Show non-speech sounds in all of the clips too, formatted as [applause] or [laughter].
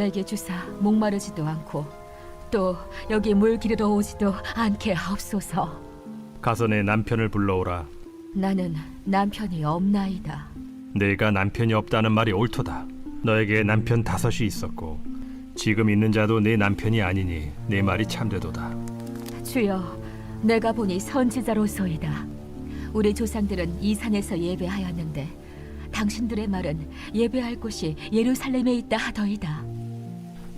내게 주사 목마르지도 않고 또 여기 물 기르러 오지도 않게 하옵소서. 가서 내 남편을 불러오라. 나는 남편이 없나이다. 내가 남편이 없다는 말이 옳도다. 너에게 남편 다섯이 있었고 지금 있는 자도 내 남편이 아니니 내 말이 참되도다. 주여, 내가 보니 선지자로소이다. 우리 조상들은 이 산에서 예배하였는데 당신들의 말은 예배할 곳이 예루살렘에 있다 하더이다.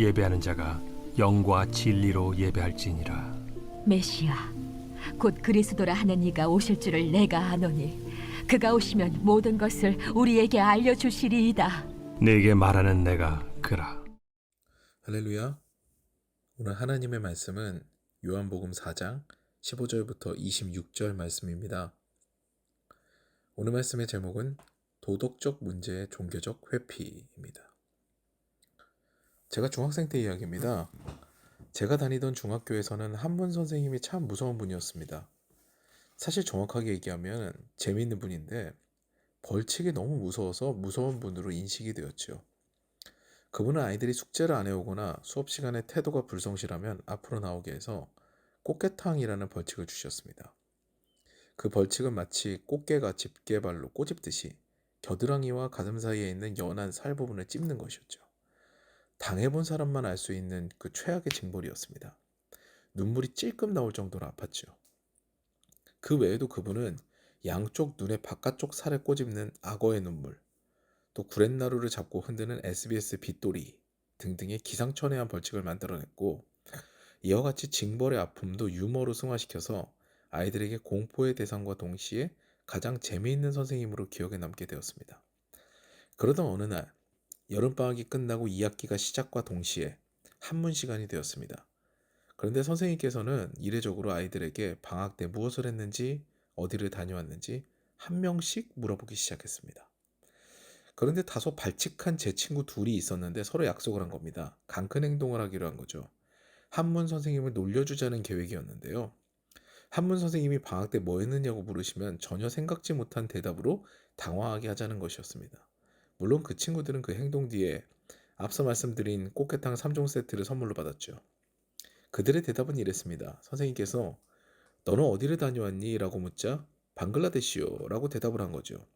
예배하는 자가 영과 진리로 예배할지니라. 메시아, 곧 그리스도라 하는 이가 오실 줄을 내가 아노니 그가 오시면 모든 것을 우리에게 알려 주시리이다. 내게 말하는 내가 그라. 할렐루야. 오늘 하나님의 말씀은 요한복음 4장 15절부터 26절 말씀입니다. 오늘 말씀의 제목은 도덕적 문제의 종교적 회피입니다. 제가 중학생 때 이야기입니다. 제가 다니던 중학교에서는 한문 선생님이 참 무서운 분이었습니다. 사실 정확하게 얘기하면 재미있는 분인데 벌칙이 너무 무서워서 무서운 분으로 인식이 되었죠. 그분은 아이들이 숙제를 안 해오거나 수업 시간에 태도가 불성실하면 앞으로 나오게 해서 꽃게탕이라는 벌칙을 주셨습니다. 그 벌칙은 마치 꽃게가 집게발로 꼬집듯이 겨드랑이와 가슴 사이에 있는 연한 살 부분을 찝는 것이었죠. 당해본 사람만 알 수 있는 그 최악의 징벌이었습니다. 눈물이 찔끔 나올 정도로 아팠죠. 그 외에도 그분은 양쪽 눈의 바깥쪽 살에 꼬집는 악어의 눈물, 또 구렛나루를 잡고 흔드는 SBS 빗돌이 등등의 기상천외한 벌칙을 만들어냈고 이와 같이 징벌의 아픔도 유머로 승화시켜서 아이들에게 공포의 대상과 동시에 가장 재미있는 선생님으로 기억에 남게 되었습니다. 그러던 어느 날 여름방학이 끝나고 2학기가 시작과 동시에 한문 시간이 되었습니다. 그런데 선생님께서는 이례적으로 아이들에게 방학 때 무엇을 했는지 어디를 다녀왔는지 한 명씩 물어보기 시작했습니다. 그런데 다소 발칙한 제 친구 둘이 있었는데 서로 약속을 한 겁니다. 강큰 행동을 하기로 한 거죠. 한문 선생님을 놀려주자는 계획이었는데요. 한문 선생님이 방학 때 뭐 했느냐고 물으시면 전혀 생각지 못한 대답으로 당황하게 하자는 것이었습니다. 물론 그 친구들은 그 행동 뒤에 앞서 말씀드린 꽃게탕 3종 세트를 선물로 받았죠. 그들의 대답은 이랬습니다. 선생님께서 너는 어디를 다녀왔니? 라고 묻자 방글라데시요 라고 대답을 한 거죠.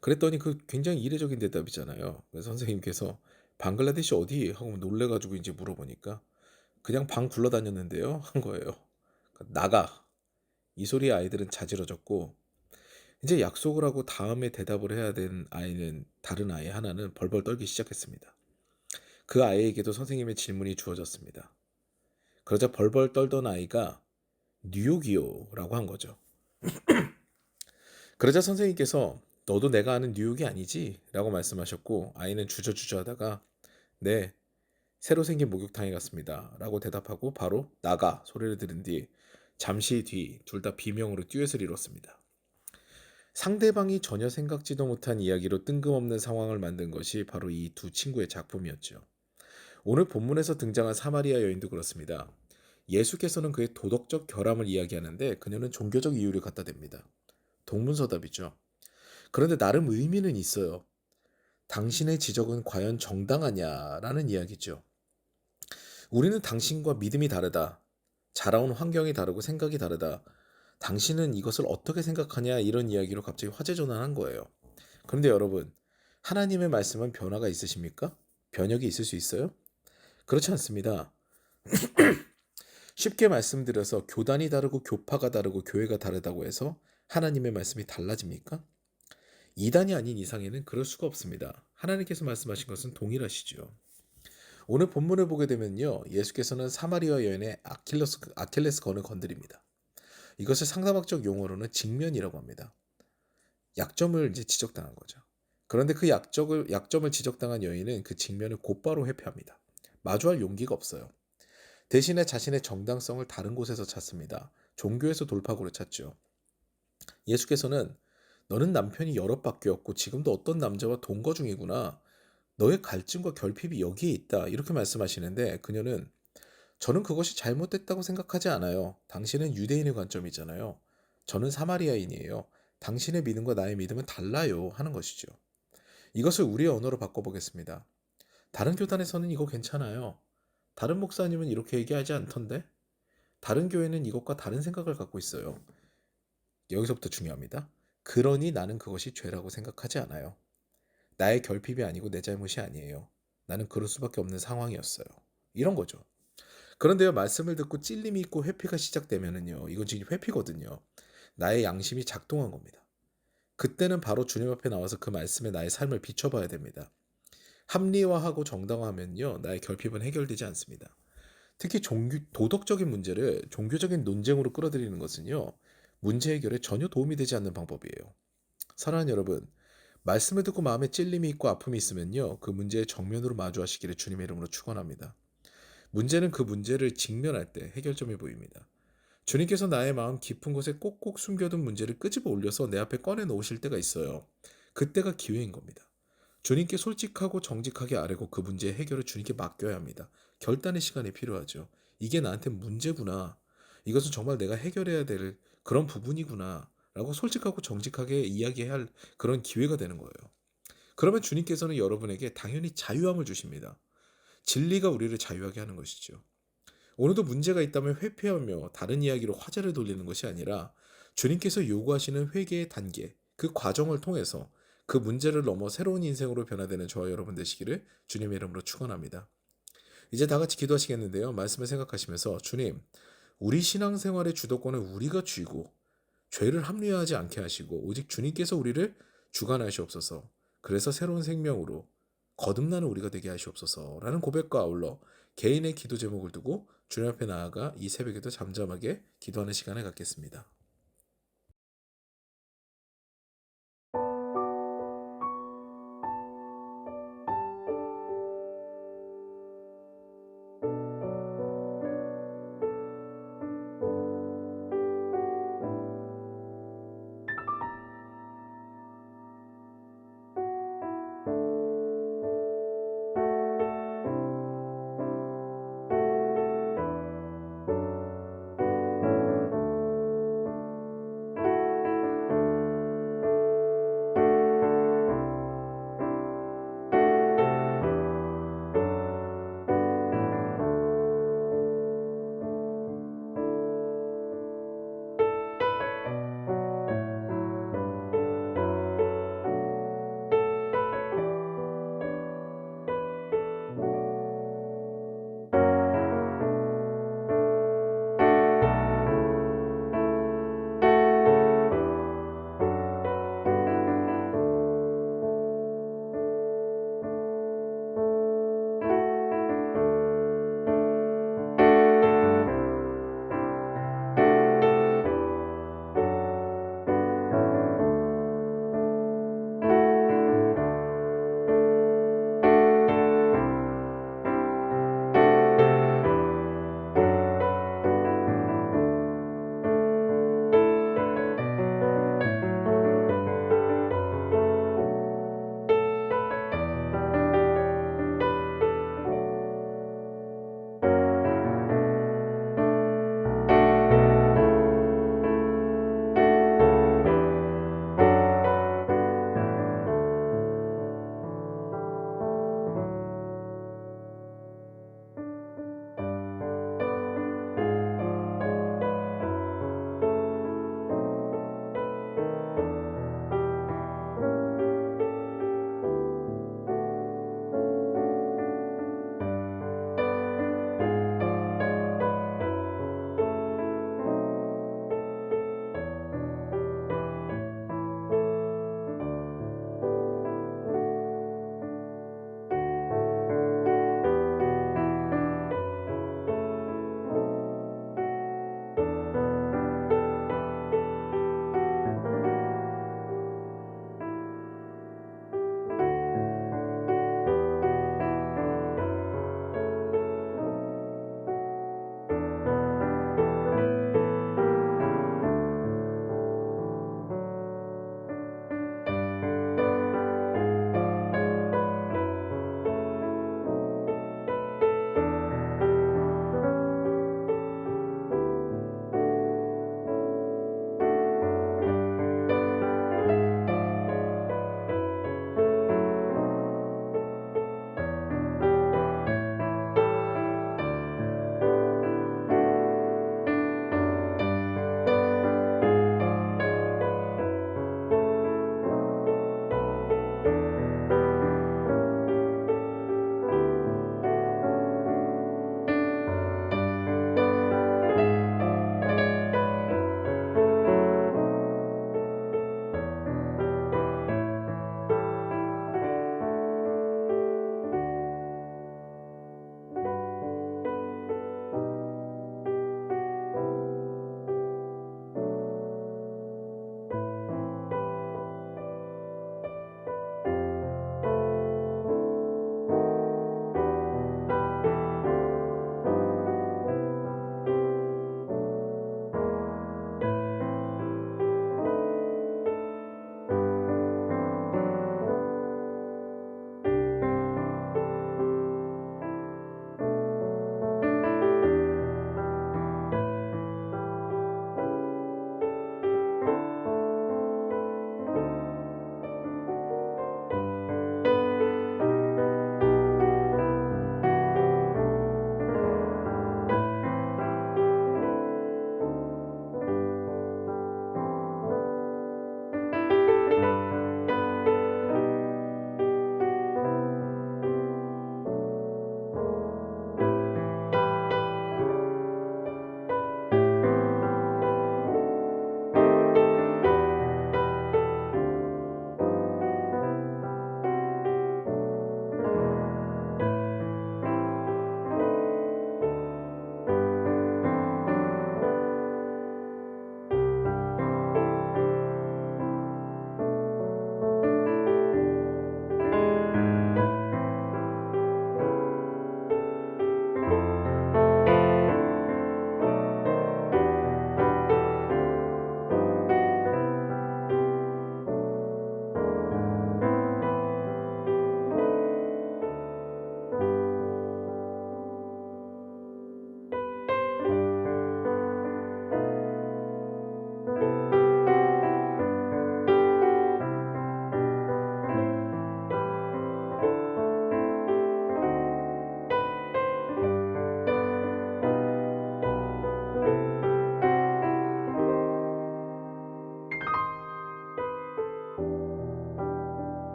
그랬더니 그 굉장히 이례적인 대답이잖아요. 그래서 선생님께서 방글라데시 어디? 하고 놀래가지고 이제 물어보니까 그냥 방 굴러다녔는데요. 한 거예요. 나가. 이 소리에 아이들은 자지러졌고 이제 약속을 하고 다음에 대답을 해야 되는 아이는 다른 아이 하나는 벌벌 떨기 시작했습니다. 그 아이에게도 선생님의 질문이 주어졌습니다. 그러자 벌벌 떨던 아이가 뉴욕이요라고 한 거죠. [clears throat] 그러자 선생님께서 너도 내가 아는 뉴욕이 아니지? 라고 말씀하셨고 아이는 주저주저 하다가 네 새로 생긴 목욕탕에 갔습니다 라고 대답하고 바로 나가 소리를 들은 뒤 잠시 뒤 둘 다 비명으로 듀엣을 이뤘습니다. 상대방이 전혀 생각지도 못한 이야기로 뜬금없는 상황을 만든 것이 바로 이 두 친구의 작품이었죠. 오늘 본문에서 등장한 사마리아 여인도 그렇습니다. 예수께서는 그의 도덕적 결함을 이야기하는데 그녀는 종교적 이유를 갖다 댑니다. 동문서답이죠. 그런데 나름 의미는 있어요. 당신의 지적은 과연 정당하냐라는 이야기죠. 우리는 당신과 믿음이 다르다. 자라온 환경이 다르고 생각이 다르다. 당신은 이것을 어떻게 생각하냐 이런 이야기로 갑자기 화제 전환한 거예요. 그런데 여러분, 하나님의 말씀은 변화가 있으십니까? 변혁이 있을 수 있어요? 그렇지 않습니다. [clears throat] 쉽게 말씀드려서 교단이 다르고 교파가 다르고 교회가 다르다고 해서 하나님의 말씀이 달라집니까? 이단이 아닌 이상에는 그럴 수가 없습니다. 하나님께서 말씀하신 것은 동일하시죠. 오늘 본문을 보게 되면요. 예수께서는 사마리아 여인의 아킬레스, 아킬레스 건을 건드립니다. 이것을 상담학적 용어로는 직면이라고 합니다. 약점을 이제 지적당한 거죠. 그런데 그 약점을, 약점을 지적당한 여인은 그 직면을 곧바로 회피합니다. 마주할 용기가 없어요. 대신에 자신의 정당성을 다른 곳에서 찾습니다. 종교에서 돌파구를 찾죠. 예수께서는 너는 남편이 여럿 없고 지금도 어떤 남자와 동거 중이구나. 너의 갈증과 결핍이 여기에 있다. 이렇게 말씀하시는데 그녀는 저는 그것이 잘못됐다고 생각하지 않아요. 당신은 유대인의 관점이잖아요. 저는 사마리아인이에요. 당신의 믿음과 나의 믿음은 달라요. 하는 것이죠. 이것을 우리의 언어로 바꿔보겠습니다. 다른 교단에서는 이거 괜찮아요. 다른 목사님은 이렇게 얘기하지 않던데? 다른 교회는 이것과 다른 생각을 갖고 있어요. 여기서부터 중요합니다. 그러니 나는 그것이 죄라고 생각하지 않아요. 나의 결핍이 아니고 내 잘못이 아니에요. 나는 그럴 수밖에 없는 상황이었어요. 이런 거죠. 그런데요, 말씀을 듣고 찔림이 있고 회피가 시작되면은요, 이건 지금 회피거든요. 나의 양심이 작동한 겁니다. 그때는 바로 주님 앞에 나와서 그 말씀에 나의 삶을 비춰봐야 됩니다. 합리화하고 정당화하면요, 나의 결핍은 해결되지 않습니다. 특히 종교, 도덕적인 문제를 종교적인 논쟁으로 끌어들이는 것은요, 문제 해결에 전혀 도움이 되지 않는 방법이에요. 사랑하는 여러분, 말씀을 듣고 마음에 찔림이 있고 아픔이 있으면요, 그 문제의 정면으로 마주하시기를 주님의 이름으로 축원합니다. 문제는 그 문제를 직면할 때 해결점이 보입니다. 주님께서 나의 마음 깊은 곳에 꼭꼭 숨겨둔 문제를 끄집어 올려서 내 앞에 꺼내 놓으실 때가 있어요. 그때가 기회인 겁니다. 주님께 솔직하고 정직하게 아뢰고 그 문제의 해결을 주님께 맡겨야 합니다. 결단의 시간이 필요하죠. 이게 나한테 문제구나. 이것은 정말 내가 해결해야 될 그런 부분이구나. 라고 솔직하고 정직하게 이야기해야 할 그런 기회가 되는 거예요. 그러면 주님께서는 여러분에게 당연히 자유함을 주십니다. 진리가 우리를 자유하게 하는 것이죠. 오늘도 문제가 있다면 회피하며 다른 이야기로 화제를 돌리는 것이 아니라 주님께서 요구하시는 회개의 단계, 그 과정을 통해서 그 문제를 넘어 새로운 인생으로 변화되는 저와 여러분 되시기를 주님의 이름으로 축원합니다. 이제 다 같이 기도하시겠는데요. 말씀을 생각하시면서 주님, 우리 신앙생활의 주도권을 우리가 쥐고 죄를 합리화하지 않게 하시고 오직 주님께서 우리를 주관하시옵소서. 그래서 새로운 생명으로 거듭나는 우리가 되게 하시옵소서라는 고백과 아울러 개인의 기도 제목을 두고 주님 앞에 나아가 이 새벽에도 잠잠하게 기도하는 시간을 갖겠습니다.